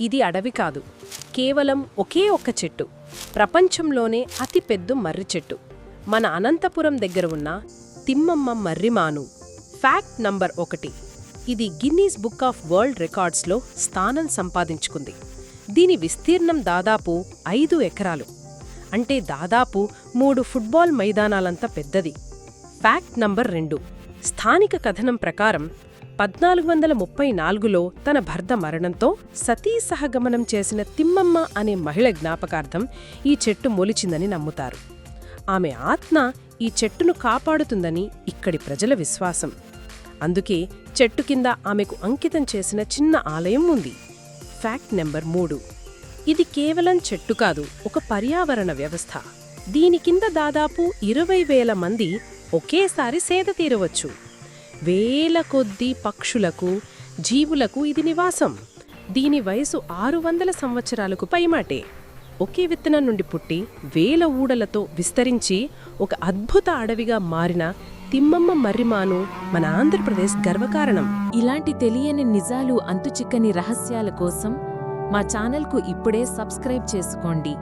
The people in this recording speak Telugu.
ఇది అడవి కాదు. కేవలం ఒకే ఒక్క చెట్టు. ప్రపంచంలోనే అతి పెద్ద మర్రి చెట్టు. మన అనంతపురం దగ్గర ఉన్న తిమ్మమ్మ మర్రిమాను. ఫ్యాక్ట్ నంబర్ ఒకటి. ఇది గిన్నీస్ బుక్ ఆఫ్ వరల్డ్ రికార్డ్స్లో స్థానం సంపాదించుకుంది. దీని విస్తీర్ణం దాదాపు ఐదు ఎకరాలు. అంటే దాదాపు మూడు ఫుట్బాల్ మైదానాలంత పెద్దది. ఫ్యాక్ట్ నంబర్ రెండు. స్థానిక కథనం ప్రకారం పద్నాలుగు వందల ముప్పై నాలుగులో తన భర్త మరణంతో సతీ సహగమనం చేసిన తిమ్మమ్మ అనే మహిళ జ్ఞాపకార్థం ఈ చెట్టు మొలిచిందని నమ్ముతారు. ఆమె ఆత్మ ఈ చెట్టును కాపాడుతుందని ఇక్కడి ప్రజల విశ్వాసం. అందుకే చెట్టు కింద ఆమెకు అంకితం చేసిన చిన్న ఆలయం ఉంది. ఫ్యాక్ట్ నెంబర్ మూడు. ఇది కేవలం చెట్టు కాదు ఒక పర్యావరణ వ్యవస్థ. దీని కింద దాదాపు ఇరవై వేల మంది ఒకేసారి సేద తీరవచ్చు. వేల కొద్దీ పక్షులకు జీవులకు ఇది నివాసం. దీని వయసు ఆరు వందల సంవత్సరాలకు పైమాటే. ఒకే విత్తనం నుండి పుట్టి వేల ఊడలతో విస్తరించి ఒక అద్భుత అడవిగా మారిన తిమ్మమ్మ మర్రిమాను మన ఆంధ్రప్రదేశ్ గర్వకారణం. ఇలాంటి తెలియని నిజాలు అంతుచిక్కని రహస్యాల కోసం మా ఛానల్కు ఇప్పుడే సబ్స్క్రైబ్ చేసుకోండి.